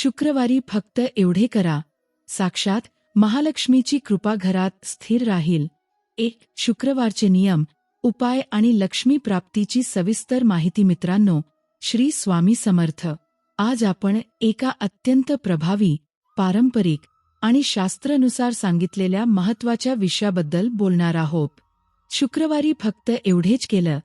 शुक्रवारी फक्त एवढे करा. साक्षात महालक्ष्मीची कृपा घरात स्थिर राहील. एक शुक्रवारचे नियम उपाय आणि लक्ष्मी प्राप्तीची सविस्तर माहिती मित्रांनो श्री स्वामी समर्थ. आज आपण एका अत्यंत प्रभावी पारंपरिक आणि शास्त्रानुसार सांगितलेल्या महत्त्वाच्या विषयाबद्दल बोलणार आहोत. शुक्रवारी फक्त एवढेच केलं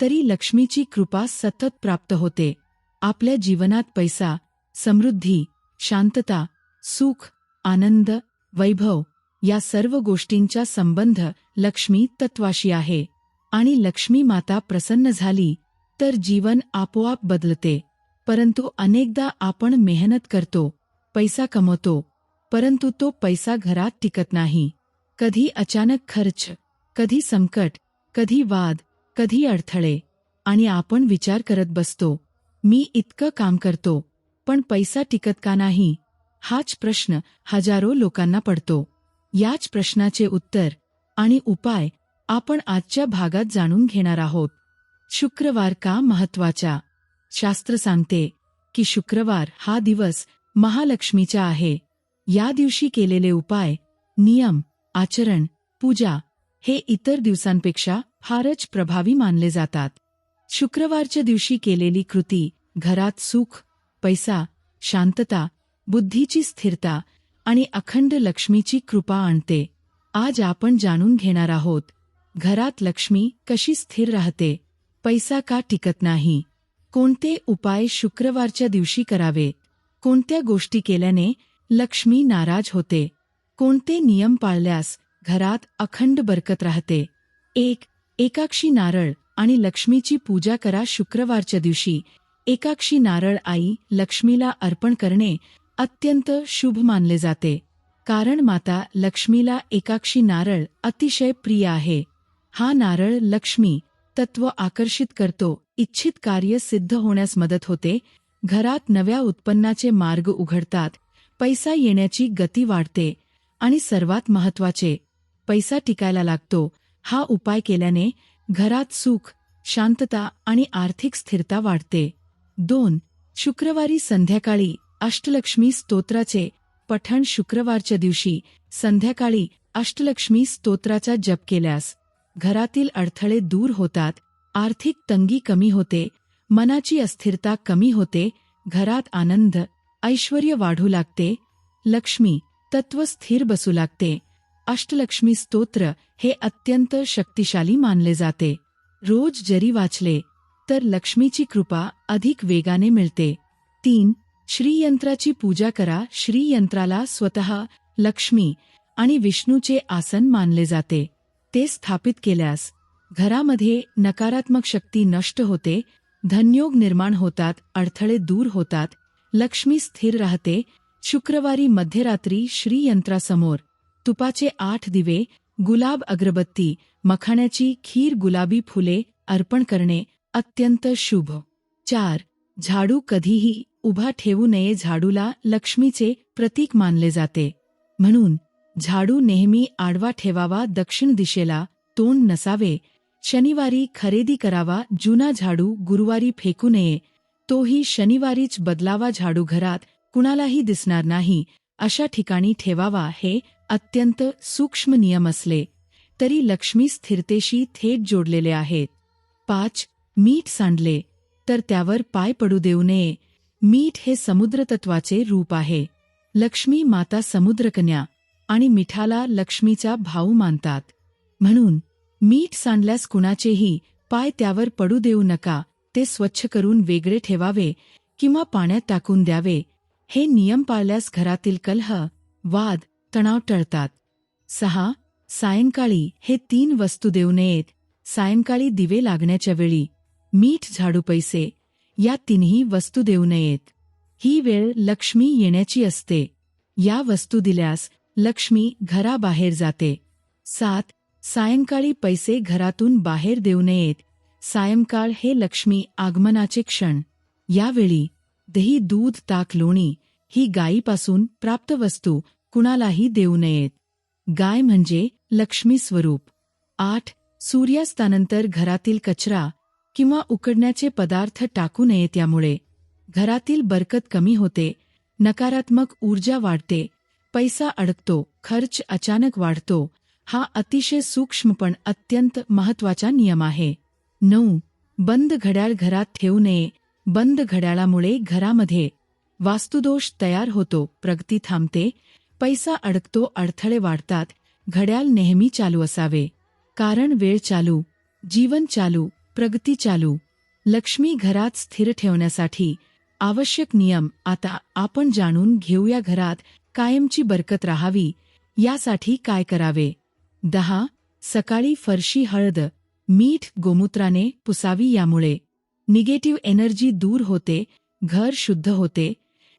तरी लक्ष्मीची कृपा सतत प्राप्त होते. आपल्या जीवनात पैसा समृद्धी शांतता सुख आनंद वैभव या सर्व गोष्टींचा संबंध लक्ष्मी तत्वाशी आहे आणि लक्ष्मी माता प्रसन्न झाली तर जीवन आपोआप बदलते. परंतु अनेकदा आपण मेहनत करतो पैसा कमवतो परंतु तो पैसा घरात टिकत नाही. कधी अचानक खर्च कधी संकट कधी वाद कधी अडथळे आणि आपण विचार करत बसतो मी इतकं काम करतो पण पैसा टिकत का नाही? हाच प्रश्न हजारो लोकांना पडतो. याच प्रश्नाचे उत्तर आणि उपाय आपण आजच्या भागात जाणून घेणार आहोत. शुक्रवार का महत्त्वाचा शास्त्र सांगते की शुक्रवार हा दिवस महालक्ष्मीचा आहे. या दिवशी केलेले उपाय नियम आचरण पूजा हे इतर दिवसांपेक्षा फारच प्रभावी मानले जातात. शुक्रवारच्या दिवशी केलेली कृती घरात सुख पैसा शांतता बुद्धीची स्थिरता आणि अखंड लक्ष्मीची कृपा आणते. आज आपण जाणून घेणार आहोत घरात लक्ष्मी कशी स्थिर राहते पैसा का टिकत नाही कोणते उपाय शुक्रवारच्या दिवशी करावे कोणत्या गोष्टी केल्याने लक्ष्मी नाराज होते कोणते नियम पाळल्यास घरात अखंड बरकत राहते. एक एकाक्षी नारळ आणि लक्ष्मीची पूजा करा शुक्रवारच्या दिवशी. एकाक्षी नारळ आई लक्ष्मीला अर्पण करणे अत्यंत शुभ मानले जाते. कारण माता लक्ष्मीला एकाक्षी नारळ अतिशय प्रिय आहे. हा नारळ लक्ष्मी तत्व आकर्षित करतो इच्छित कार्य सिद्ध होण्यास मदत होते घरात नव्या उत्पन्नाचे मार्ग उघडतात पैसा येण्याची गती वाढते आणि सर्वात महत्त्वाचे पैसा टिकायला लागतो. हा उपाय केल्याने घरात सुख शांतता आणि आर्थिक स्थिरता वाढते. दोन शुक्रवारी संध्याकाळी अष्टलक्ष्मी स्तोत्राचे पठण शुक्रवारच्या दिवशी संध्याकाळी अष्टलक्ष्मी स्तोत्राचा जप केल्यास घरातील अडथळे दूर होतात आर्थिक तंगी कमी होते मनाची अस्थिरता कमी होते घरात आनंद ऐश्वर वाढू लागते लक्ष्मी तत्व स्थिर बसू लागते. अष्टलक्ष्मी स्तोत्र हे अत्यंत शक्तिशाली मानले जाते. रोज जरी वाचले तर लक्ष्मीची कृपा अधिक वेगाने मिळते. तीन श्रीयंत्राची पूजा करा. श्रीयंत्राला स्वतः लक्ष्मी आणि विष्णूचे आसन मानले जाते. ते स्थापित केल्यास घरामध्ये नकारात्मक शक्ती नष्ट होते धनयोग निर्माण होतात अडथळे दूर होतात लक्ष्मी स्थिर राहते. शुक्रवारी मध्यरात्री श्रीयंत्रासमोर तुपाचे आठ दिवे गुलाब अगरबत्ती मखाण्याची खीर गुलाबी फुले अर्पण करणे अत्यंत शुभ. चार झाडू कधीही उभा ठेवू नये झाडूला लक्ष्मीचे प्रतीक मानले जाते. म्हणून झाडू नेहमी आडवा ठेवावा दक्षिण दिशेला तोंड नसावे. शनिवारी खरेदी करावा जुना झाडू गुरुवारी फेकू नये. तोही शनिवारीच बदलावा झाडू घरात कुणालाही दिसणार नाही. अशा ठिकाणी ठेवावा हे अत्यंत सूक्ष्म नियम असले तरी लक्ष्मी स्थिरतेशी थेट जोडलेले आहेत. पाच मीठ सांडले तर त्यावर पाय पडू देऊ नये. मीठ हे समुद्रतत्वाचे रूप आहे. लक्ष्मी माता समुद्रकन्या आणि मिठाला लक्ष्मीचा भाऊ मानतात. म्हणून मीठ सांडल्यास कुणाचेही पाय त्यावर पडू देऊ नका ते स्वच्छ करून वेगळे ठेवावे किंवा पाण्यात टाकून द्यावे. हे नियम पाळल्यास घरातील कलह वाद तणाव टळतात. सहा सायंकाळी हे तीन वस्तू देऊ नयेत. सायंकाळी दिवे लागण्याच्या वेळी मीठ झाडू पैसे या तिन्ही वस्तू देऊ नयेत. ही वेळ लक्ष्मी येण्याची असते. या वस्तू दिल्यास लक्ष्मी घराबाहेर जाते. सात सायंकाळी पैसे घरातून बाहेर देऊ नयेत. सायंकाळ हे लक्ष्मी आगमनाचे क्षण. यावेळी दही दूध ताक लोणी ही गायीपासून प्राप्त वस्तू कुणालाही देऊ नयेत. गाय म्हणजे लक्ष्मी स्वरूप. आठ सूर्यास्तानंतर घरातील कचरा किंवा उकडण्याचे पदार्थ टाकू नये त्यामुळे. घरातील बरकत कमी होते नकारात्मक ऊर्जा वाढते पैसा अडकतो खर्च अचानक वाढतो हा अतिशय सूक्ष्म पण अत्यंत महत्त्वाचा नियम आहे. नऊ. बंद घड्याळ घरात ठेवू नये. बंद घड्याळामुळे घरामध्ये वास्तुदोष तयार होतो प्रगती थांबते पैसा अडकतो अडथळे वाढतात घड्याळ नेहमी चालू असावे. कारण वेळ चालू जीवन चालू प्रगती चालू. लक्ष्मी घरात स्थिर ठेवण्यासाठी आवश्यक नियम आता आपण जाणून घेऊया घरात कायमची बरकत राहावी यासाठी काय करावे? दहा. सकाळी फरशी हळद मीठ गोमूत्राने पुसावी यामुळे निगेटिव्ह एनर्जी दूर होते घर शुद्ध होते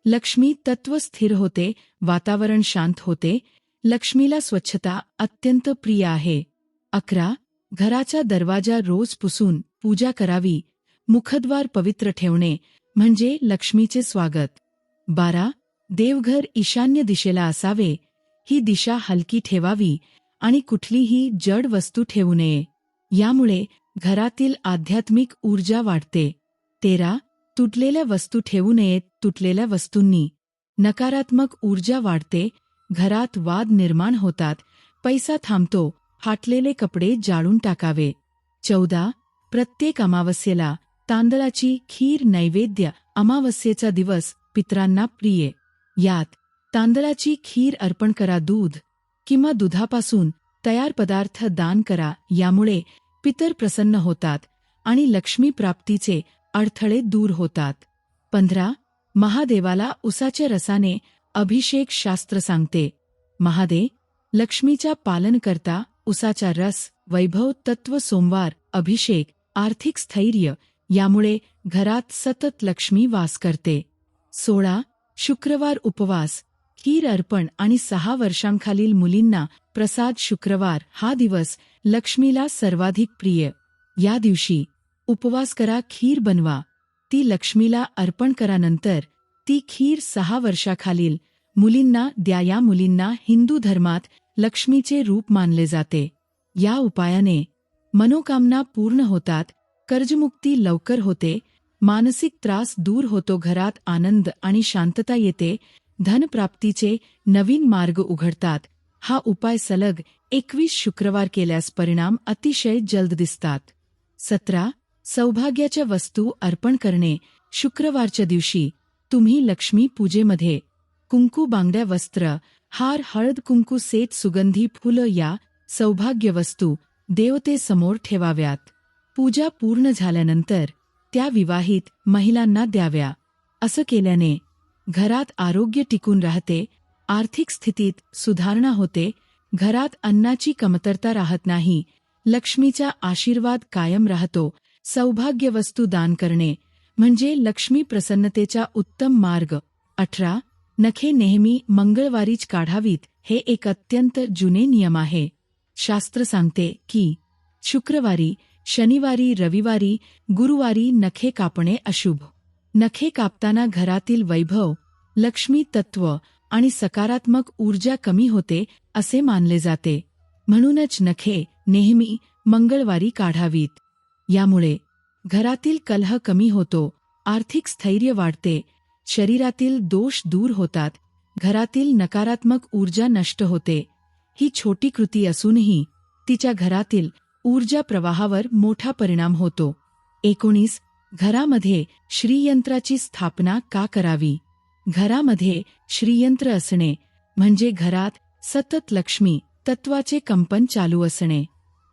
लक्ष्मी तत्व स्थिर होते वातावरण शांत होते लक्ष्मीला स्वच्छता अत्यंत प्रिय आहे. अकरा. घराचा दरवाजा रोज पुसून पूजा करावी मुखद्वार पवित्र ठेवणे म्हणजे लक्ष्मीचे स्वागत. बारा देवघर ईशान्य दिशेला असावे ही दिशा हलकी ठेवावी आणि कुठलीही जड वस्तू ठेवू नये. यामुळे घरातील आध्यात्मिक ऊर्जा वाढते. तेरा तुटलेल्या वस्तू ठेवू नयेत तुटलेल्या वस्तूंनी. नकारात्मक ऊर्जा वाढते घरात वाद निर्माण होतात पैसा थांबतो फाटलेले कपडे जाळून टाकावे. चौदा प्रत्येक अमावस्येला तांदळाची खीर नैवेद्य अमावस्येचा दिवस पित्रांना प्रिय. यात तांदळाची खीर अर्पण करा दूध किंवा दुधापासून तयार पदार्थ दान करा यामुळे पितर प्रसन्न होतात आणि लक्ष्मी प्राप्तीचे अडथळे दूर होतात. पंधरा महादेवाला उसाच्या रसाने अभिषेक शास्त्र सांगते. महादेव लक्ष्मीच्या पालन करता उसाचा रस वैभव तत्व सोमवार अभिषेक आर्थिक स्थैर्य यामुळे घरात सतत लक्ष्मी वास करते. सोळा. शुक्रवार उपवास खीर अर्पण आणि सहा वर्षांखालील मुलींना प्रसाद शुक्रवार हा दिवस लक्ष्मीला सर्वाधिक प्रिय. या दिवशी उपवास करा खीर बनवा. ती लक्ष्मीला अर्पण करानंतर ती खीर सहा वर्षाखालील मुलींना द्या. या मुलींना हिंदू धर्मात लक्ष्मीचे रूप मानले जाते. या उपायाने मनोकामना पूर्ण होतात कर्जमुक्ती लवकर होते मानसिक त्रास दूर होतो घरात आनंद आणि शांतता येते धनप्राप्तीचे नवीन मार्ग उघडतात. हा उपाय सलग एकवीस शुक्रवार केल्यास परिणाम अतिशय जलद दिसतात. सतरा सौभाग्याच्या वस्तू अर्पण करणे. शुक्रवारच्या दिवशी तुम्ही लक्ष्मी पूजेमध्ये कुंकू बांगड्या वस्त्र हार हळद कुंकू सेट सुगंधी फुलं या सौभाग्य वस्तू देवतेसमोर ठेवाव्यात. पूजा पूर्ण झाल्यानंतर त्या विवाहित महिलांना द्याव्या. असं केल्याने घरात आरोग्य टिकून राहते आर्थिक स्थितीत सुधारणा होते घरात अन्नाची कमतरता राहत नाही लक्ष्मीचा आशीर्वाद कायम राहतो सौभाग्य वस्तू दान करणे म्हणजे लक्ष्मी प्रसन्नतेचा उत्तम मार्ग. अठरा नखे नेहमी मंगळवारीच काढावीत हे एक अत्यंत जुने नियम आहे. शास्त्र सांगते की शुक्रवारी शनिवारी रविवारी गुरुवारी नखे कापणे अशुभ. नखे कापताना घरातील वैभव लक्ष्मी तत्व आणि सकारात्मक ऊर्जा कमी होते असे मानले जाते. म्हणूनच नखे नेहमी मंगळवारी काढावीत. यामुळे घरातील कलह कमी होतो आर्थिक स्थैर्य वाढते शरीरातील दोष दूर होतात घरातील नकारात्मक ऊर्जा नष्ट होते. ही छोटी कृती असूनही तिच्या घरातील ऊर्जा प्रवाहावर मोठा परिणाम होतो. एकोणीस घरामध्ये श्रीयंत्राची स्थापना का करावी? घरामध्ये श्रीयंत्र असणे म्हणजे घरात सतत लक्ष्मी तत्वाचे कंपन चालू असणे.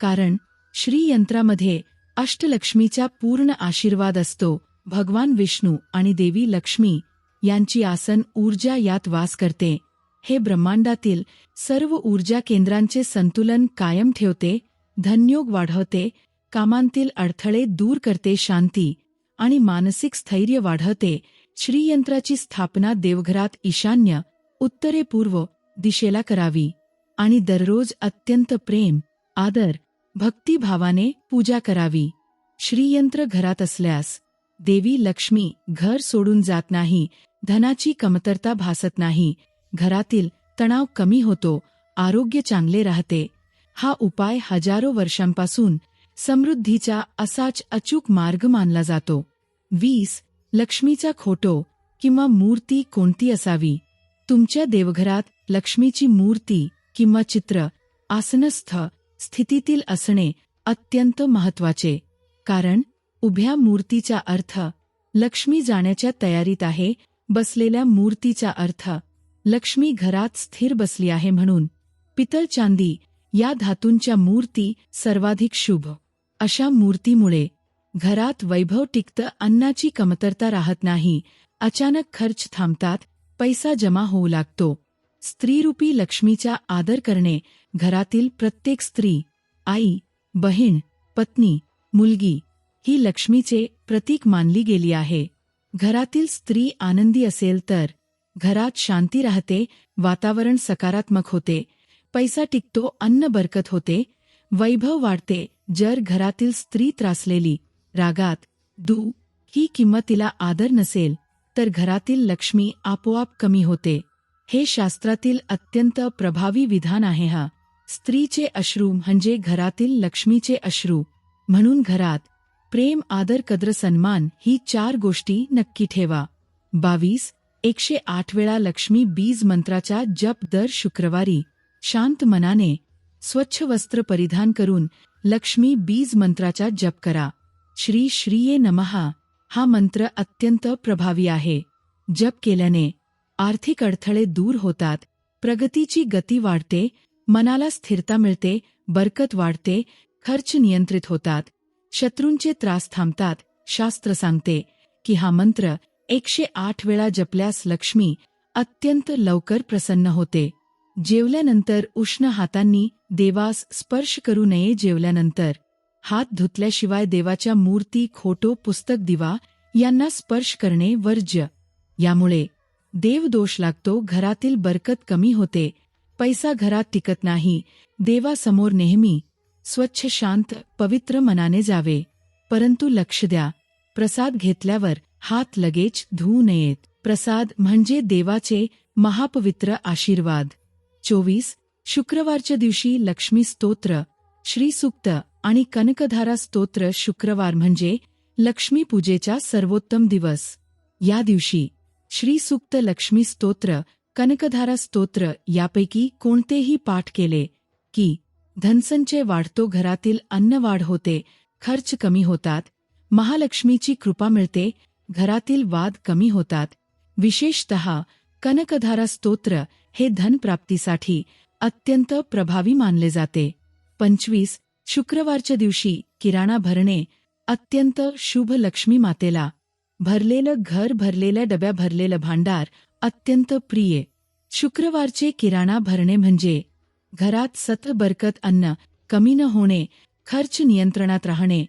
कारण श्रीयंत्रामध्ये अष्टलक्ष्मीचा पूर्ण आशीर्वाद असतो. भगवान विष्णू आणि देवी लक्ष्मी यांची आसन ऊर्जा यात वास करते. हे ब्रह्मांडातील सर्व ऊर्जा केंद्रांचे संतुलन कायम ठेवते धन्योग वाढवते कामांतील अडथळे दूर करते शांती आणि मानसिक स्थैर्य वाढवते. श्रीयंत्राची स्थापना देवघरात ईशान्य उत्तरेपूर्व दिशेला करावी आणि दररोज अत्यंत प्रेम आदर भक्तिभावाने पूजा करावी. श्रीयंत्र घरात असल्यास देवी लक्ष्मी घर सोडून जात नाही धनाची कमतरता भासत नाही घरातील तणाव कमी होतो आरोग्य चांगले राहते. हा उपाय हजारो वर्षांपासून समृद्धीचा असाच अचूक मार्ग मानला जातो. वीस लक्ष्मीचा खोटो किंवा मूर्ती कोणती असावी? तुमच्या देवघरात लक्ष्मीची मूर्ती किंवा चित्र आसनस्थ स्थितीतील असणे अत्यंत महत्त्वाचे कारण उभ्या मूर्तीचा अर्थ लक्ष्मी जाण्याच्या तयारीत आहे बसलेल्या मूर्तीचा अर्थ लक्ष्मी घरात स्थिर बसली आहे म्हणून पितळ चांदी या धातूंच्या मूर्ती सर्वाधिक शुभ. अशा मूर्तीमुळे घरात वैभव टिकतं अन्नाची कमतरता राहत नाही. अचानक खर्च थांबतात पैसा जमा होऊ लागतो. स्त्रीरूपी लक्ष्मीचा आदर करणे घरातील प्रत्येक स्त्री आई बहीण पत्नी मुलगी ही लक्ष्मीचे प्रतीक मानली गेली आहे. घरातील स्त्री आनंदी असेल तर घरात शांती राहते वातावरण सकारात्मक होते पैसा टिकतो अन्न बरकत होते वैभव वाढते जर घरातील स्त्री त्रासलेली रागात दू ही किंमत तिला आदर नसेल तर घरातील लक्ष्मी आपोआप कमी होते. हे शास्त्रातील अत्यंत प्रभावी विधान आहे हा. स्त्रीचे अश्रू म्हणजे घरातील लक्ष्मीचे अश्रू. म्हणून घरात प्रेम आदर कद्र सन्मान ही चार गोष्टी नक्की ठेवा. बावीस एकशे आठ वेळा लक्ष्मी बीज मंत्राचा जप दर शुक्रवारी शांत मनाने स्वच्छ वस्त्र परिधान करून लक्ष्मी बीज मंत्राचा जप करा. श्री श्रीये नमहा हा मंत्र अत्यंत प्रभावी आहे. जप केल्याने आर्थिक अडथळे दूर होतात प्रगतीची गती वाढते मनाला स्थिरता मिळते बरकत वाढते खर्च नियंत्रित होतात. शत्रूंचे त्रास थांबतात शास्त्र सांगते की हा मंत्र एकशे आठ वेळा जपल्यास लक्ष्मी अत्यंत लवकर प्रसन्न होते. जेवल्यानंतर उष्ण हातांनी देवास स्पर्श करू नये जेवल्यानंतर. हात धुतल्याशिवाय देवाच्या मूर्ती खोटो पुस्तक दिवा यांना स्पर्श करणे वर्ज्य. यामुळे देव दोष लागतो घरातील बरकत कमी होते. पैसा घरात टिकत नाही. देवासमोर नेहमी स्वच्छ शांत पवित्र मनाने जावे. परंतु लक्ष द्या. प्रसाद घेतल्यावर हात लगेच धुवू नयेत. प्रसाद म्हणजे देवाचे महापवित्र आशीर्वाद. चोवीस. शुक्रवारच्या दिवशी लक्ष्मी स्तोत्र श्रीसुक्त आणि कनकधारा स्तोत्र शुक्रवार म्हणजे लक्ष्मी पूजेचा सर्वोत्तम दिवस. या दिवशी श्रीसुक्त लक्ष्मी स्तोत्र कनकधारा स्तोत्र यापैकी कोणतेही पाठ केले की धनसंचय वाढतो घरातील अन्न वाढ होते खर्च कमी होतात महालक्ष्मीची कृपा मिळते घरातील वाद कमी होतात. विशेषत कनकधारा स्तोत्र हे धनप्राप्तीसाठी अत्यंत प्रभावी मानले जाते. पंचवीस शुक्रवारच्या दिवशी किराणा भरणे अत्यंत शुभ लक्ष्मी मातेला. भरलेलं घर भरलेल्या डब्या भरलेलं भांडार अत्यंत प्रिय. शुक्रवारचे किराणा भरणे म्हणजे घरात सत बरकत अन्न कमी न होणे खर्च नियंत्रणात राहणे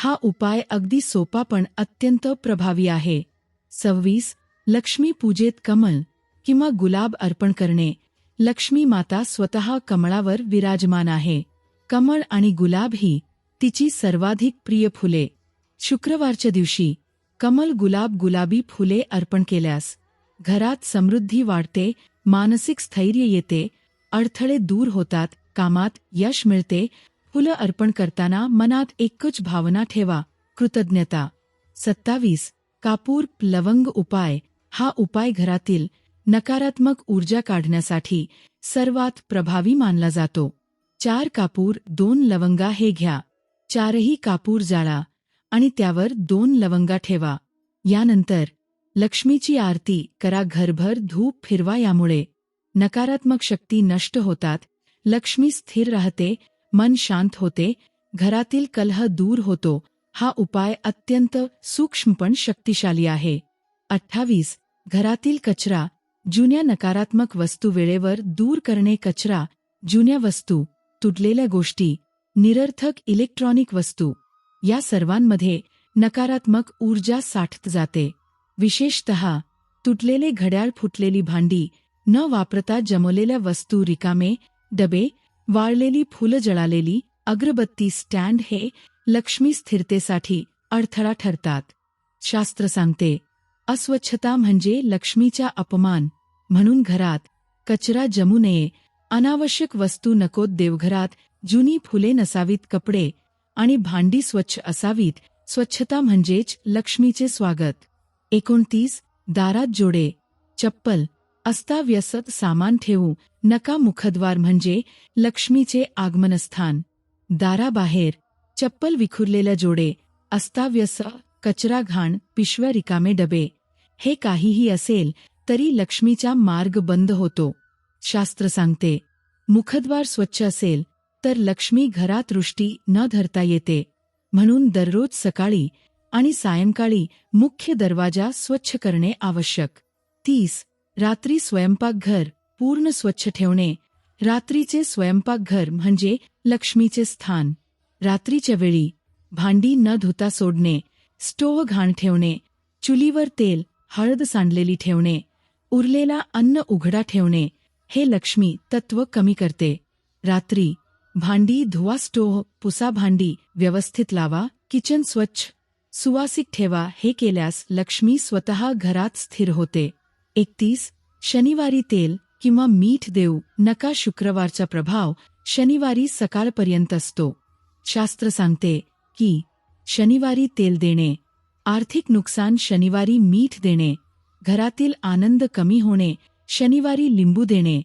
हा उपाय अगदी सोपा पण अत्यंत प्रभावी आहे. सव्वीस लक्ष्मी पूजेत कमल किंवा गुलाब अर्पण करणे. लक्ष्मी माता स्वतः कमळावर विराजमान आहे. कमळ आणि गुलाब ही तिची सर्वाधिक प्रिय फुले. शुक्रवारच्या दिवशी कमल गुलाब गुलाबी फुले अर्पण केल्यास घरात समृद्धी वाढते मानसिक स्थैर्य येते अडथळे दूर होतात कामात यश मिळते फुलं अर्पण करताना मनात एकच भावना ठेवा कृतज्ञता. सत्तावीस कापूर लवंग उपाय. हा उपाय घरातील नकारात्मक ऊर्जा काढण्यासाठी सर्वात प्रभावी मानला जातो. चार कापूर दोन लवंगा हे घ्या. चारही कापूर जाळा आणि त्यावर दोन लवंगा ठेवा. यानंतर लक्ष्मीची आरती करा घरभर धूप फिरवा यामुळे. नकारात्मक शक्ती नष्ट होतात. लक्ष्मी स्थिर राहते मन शांत होते घरातील कलह दूर होतो. हा उपाय अत्यंत सूक्ष्म पण शक्तिशाली आहे. अठ्ठावीस. घरातील कचरा जुन्या नकारात्मक वस्तू वेळेवर दूर करणे कचरा जुन्या वस्तू तुटलेल्या गोष्टी निरर्थक इलेक्ट्रॉनिक वस्तू या सर्वांमध्ये नकारात्मक ऊर्जा साठत जाते. विशेषत तुटलेले घड्याळ फुटलेली भांडी न वापरता जमवलेल्या वस्तू रिकामे डबे वाळलेली फुलं जळालेली अगरबत्ती स्टँड हे लक्ष्मी स्थिरतेसाठी अडथळा ठरतात. शास्त्र सांगते अस्वच्छता म्हणजे लक्ष्मीचा अपमान. म्हणून घरात कचरा जमू नये. अनावश्यक वस्तू नकोत देवघरात जुनी फुले नसावीत कपडे आणि भांडी स्वच्छ असावीत. स्वच्छता म्हणजेच लक्ष्मीचे स्वागत. एकोणतीस दारात जोडे. चप्पल अस्ताव्यसत सामान ठेवू नका मुखद्वार म्हणजे लक्ष्मीचे आगमनस्थान. दाराबाहेर चप्पल विखुरलेल्या जोडे अस्ताव्यस कचरा घाण पिशव्या रिकामे डबे. हे काहीही असेल तरी लक्ष्मीचा मार्ग बंद होतो. शास्त्र सांगते मुखद्वार स्वच्छ असेल तर लक्ष्मी घरात रुष्टी न धरता येते. म्हणून दररोज सकाळी आणि सायंकाळी मुख्य दरवाजा स्वच्छ करणे आवश्यक. तीस रात्री स्वयंपाकघर पूर्ण स्वच्छ ठेवणे रात्रीचे स्वयंपाकघर म्हणजे लक्ष्मीचे स्थान. रात्रीच्या वेळी भांडी न धुता सोडणे स्टोव्ह घाण ठेवणे चुलीवर तेल हळद सांडलेली ठेवणे उरलेला अन्न उघडा ठेवणे हे लक्ष्मी तत्व कमी करते. रात्री भांडी धुवा स्टोव्ह पुसा भांडी व्यवस्थित लावा किचन स्वच्छ सुवासिक ठेवा हे केल्यास लक्ष्मी स्वतः घरात स्थिर होते. एकतीस शनिवारी तेल किंवा मीठ देऊ नका शुक्रवारचा प्रभाव शनिवारी सकाळपर्यंत असतो. शास्त्र सांगते की शनिवारी तेल देणे आर्थिक नुकसान शनिवारी मीठ देणे घरातील आनंद कमी होणे शनिवारी लिंबू देणे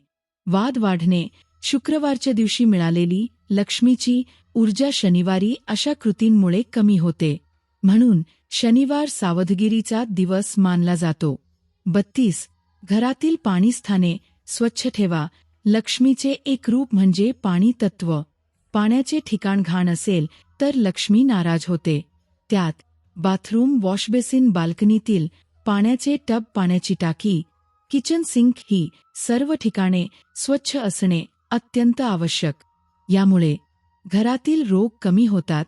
वाद वाढणे शुक्रवारच्या दिवशी मिळालेली लक्ष्मीची ऊर्जा शनिवारी अशा कृतींमुळे कमी होते. म्हणून शनिवार सावधगिरीचा दिवस मानला जातो. बत्तीस. घरातील पाणीस्थाने स्वच्छ ठेवा. लक्ष्मीचे एक रूप म्हणजे पाणी तत्व. पाण्याचे ठिकाण घाण असेल तर लक्ष्मी नाराज होते. त्यात बाथरूम वॉशबेसिन बाल्कनीतील पाण्याचे टब पाण्याची टाकी किचन सिंक ही सर्व ठिकाणे स्वच्छ असणे अत्यंत आवश्यक. यामुळे घरातील रोग कमी होतात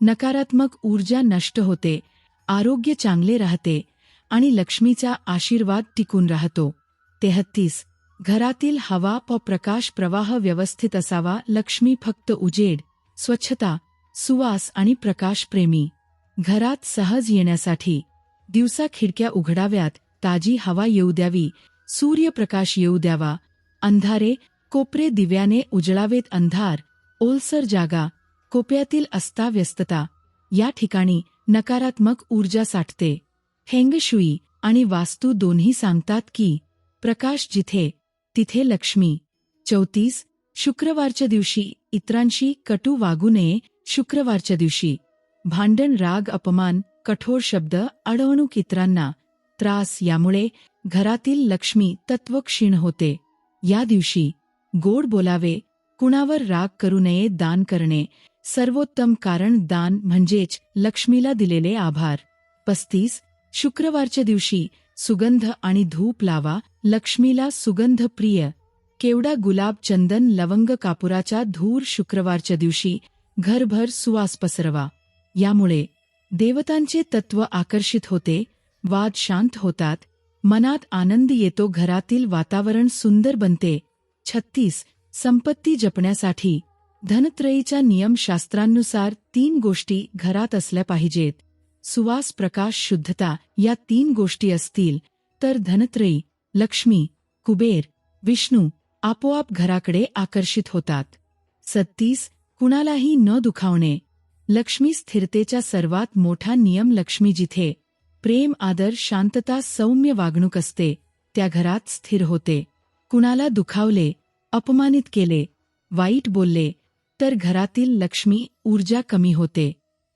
नकारात्मक ऊर्जा नष्ट होते आरोग्य चांगले राहते आणि लक्ष्मीचा आशीर्वाद टिकून राहतो. तेहत्तीस. घरातील हवा व प्रकाश प्रवाह व्यवस्थित असावा लक्ष्मी फक्त उजेड स्वच्छता सुवास आणि प्रकाश प्रेमी घरात सहज येण्यासाठी. दिवसा खिडक्या उघडाव्यात ताजी हवा येऊ द्यावी सूर्यप्रकाश येऊ द्यावा. अंधारे कोपरे दिव्याने उजळावेत अंधार ओलसर जागा कोप्यातील अस्ताव्यस्तता. या ठिकाणी नकारात्मक ऊर्जा साठते. हेंगशुई आणि वास्तू दोन्ही सांगतात की प्रकाश जिथे तिथे लक्ष्मी. चौतीस शुक्रवारच्या दिवशी इतरांशी कटू वागू नये शुक्रवारच्या दिवशी. भांडण राग अपमान कठोर शब्द अडवणूक इतरांना. त्रास यामुळे घरातील लक्ष्मी तत्व क्षीण होते. या दिवशी गोड बोलावे कुणावर राग करू नये दान करणे. सर्वोत्तम कारण दान म्हणजेच लक्ष्मीला दिलेले आभार. पस्तीस शुक्रवारच्या दिवशी सुगंध आणि धूप लावा लक्ष्मीला सुगंध प्रिय. केवडा गुलाब चंदन लवंग कापुराचा धूर शुक्रवारच्या दिवशी घरभर सुवास पसरवा. यामुळे देवतांचे तत्व आकर्षित होते वाद शांत होतात मनात आनंद येतो घरातील वातावरण सुंदर बनते. छत्तीस संपत्ती जपण्यासाठी धनत्रयीच्या नियमशास्त्रांनुसार तीन गोष्टी घरात असल्या पाहिजेत. सुवास प्रकाश शुद्धता या तीन गोष्टी असतील तर धनत्रयी लक्ष्मी कुबेर विष्णू आपोआप घराकडे आकर्षित होतात. सत्तीस कुणालाही न दुखावणे. लक्ष्मी स्थिरतेचा सर्वात मोठा नियम लक्ष्मी जिथे प्रेम आदर शांतता सौम्य वागणूक असते त्या घरात स्थिर होते. कुणाला दुखावले अपमानित केले वाईट बोलले तर घरातील लक्ष्मी ऊर्जा कमी होते.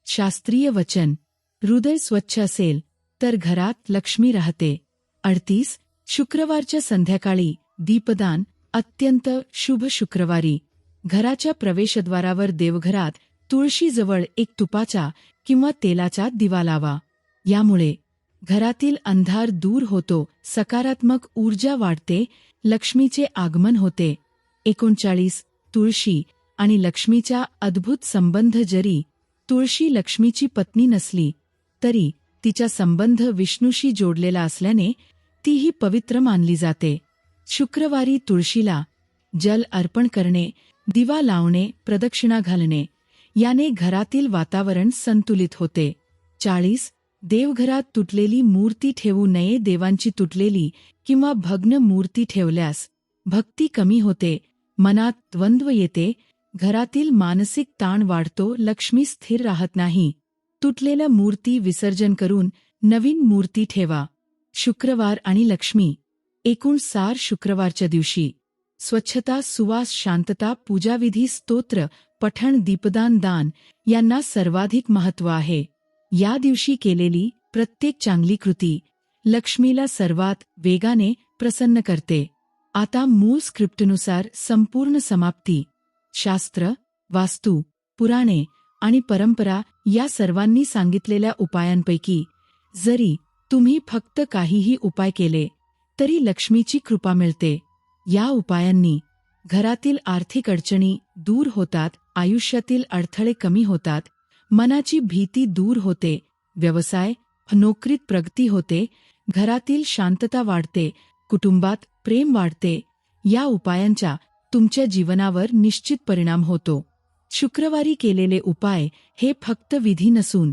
शास्त्रीय वचन हृदय स्वच्छ असेल तर घरात लक्ष्मी राहते. अडतीस शुक्रवारच्या संध्याकाळी दीपदान अत्यंत शुभ शुक्रवारी. घराच्या प्रवेशद्वारावर देवघरात तुळशीजवळ एक तुपाचा किंवा तेलाचा दिवा लावा. यामुळे घरातील अंधार दूर होतो सकारात्मक ऊर्जा वाढते लक्ष्मीचे आगमन होते. एकोणचाळीस तुळशी आणि लक्ष्मीचा अद्भुत संबंध जरी तुळशी लक्ष्मीची पत्नी नसली तरी तिचा संबंध विष्णूशी जोडलेला असल्याने तीही पवित्र मानली जाते. शुक्रवारी तुळशीला जल अर्पण करणे दिवा लावणे प्रदक्षिणा घालणे याने घरातील वातावरण संतुलित होते. चाळीस देवघरात तुटलेली मूर्ती ठेवू नये देवांची तुटलेली किंवा भग्न मूर्ती ठेवल्यास भक्ती कमी होते मनात द्वंद्व येते घरातील मानसिक ताण वाढतो लक्ष्मी स्थिर राहत नाही. तुटलेल्या मूर्ती विसर्जन करून नवीन मूर्ती ठेवा. शुक्रवार आणि लक्ष्मी. एकूण सार शुक्रवारच्या दिवशी. स्वच्छता सुवास शांतता पूजाविधी स्तोत्र पठण दीपदान दान यांना सर्वाधिक महत्त्व आहे. या दिवशी केलेली प्रत्येक चांगली कृती लक्ष्मीला सर्वात वेगाने प्रसन्न करते. आता मूळ स्क्रिप्टनुसार संपूर्ण समाप्ती. शास्त्र वास्तू पुराणे आणि परंपरा या सर्वांनी सांगितलेल्या उपायांपैकी जरी तुम्ही फक्त काहीही उपाय केले तरी लक्ष्मीची कृपा मिळते. या उपायांनी घरातील आर्थिक अडचणी दूर होतात आयुष्यातील अडथळे कमी होतात मनाची भीती दूर होते व्यवसाय नोकरीत प्रगती होते घरातील शांतता वाढते कुटुंबात प्रेम वाढते. या उपायांचा तुमच्या जीवनावर निश्चित परिणाम होतो. शुक्रवारी केलेले उपाय हे फक्त विधी नसून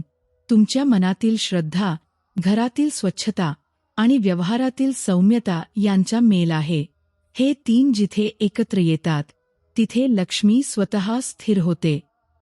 तुमच्या मनातील श्रद्धा घरातील स्वच्छता आणि व्यवहारातील सौम्यता यांचा मेल आहे. हे तीन जिथे एकत्र येतात तिथे लक्ष्मी स्वतः स्थिर होते.